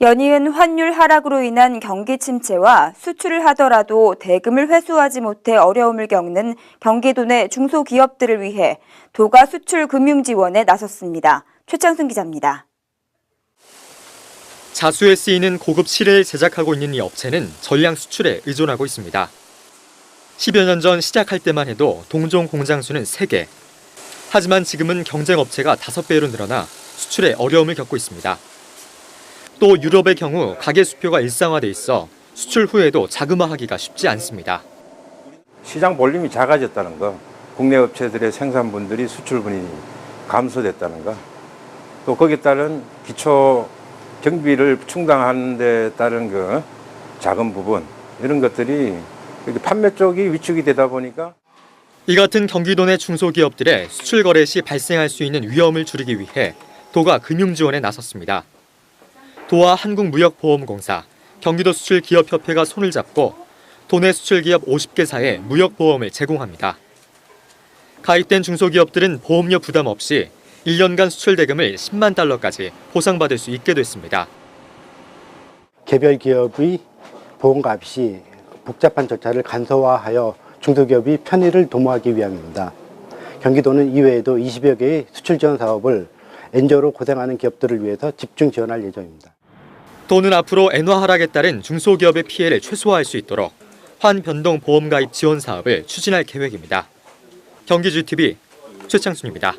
연이은 환율 하락으로 인한 경기 침체와 수출을 하더라도 대금을 회수하지 못해 어려움을 겪는 경기도 내 중소기업들을 위해 도가 수출 금융 지원에 나섰습니다. 최창순 기자입니다. 자수에 쓰이는 고급 실을 제작하고 있는 이 업체는 전량 수출에 의존하고 있습니다. 10여 년 전 시작할 때만 해도 동종 공장 수는 3개. 하지만 지금은 경쟁 업체가 5배로 늘어나 수출에 어려움을 겪고 있습니다. 또 유럽의 경우 가계 수표가 일상화돼 있어 수출 후에도 자금화하기가 쉽지 않습니다. 시장 볼륨이 작아졌다는 거, 국내 업체들의 생산분들이 수출분이 감소됐다는 거, 또 거기에 따른 기초 경비를 충당하는 데 따른 그 작은 부분 이런 것들이 판매 쪽이 위축이 되다 보니까 이 같은 경기도 내 중소기업들의 수출 거래 시 발생할 수 있는 위험을 줄이기 위해 도가 금융 지원에 나섰습니다. 도와 한국무역보험공사, 경기도 수출기업협회가 손을 잡고 도내 수출기업 50개사에 무역보험을 제공합니다. 가입된 중소기업들은 보험료 부담 없이 1년간 수출 대금을 10만 달러까지 보상받을 수 있게 됐습니다. 개별 기업의 보험값 시 복잡한 절차를 간소화하여 중소기업이 편의를 도모하기 위함입니다. 경기도는 이외에도 20여 개의 수출 지원 사업을 엔저로 고생하는 기업들을 위해서 집중 지원할 예정입니다. 도는 앞으로 엔화 하락에 따른 중소기업의 피해를 최소화할 수 있도록 환변동 보험 가입 지원 사업을 추진할 계획입니다. 경기주TV 최창순입니다.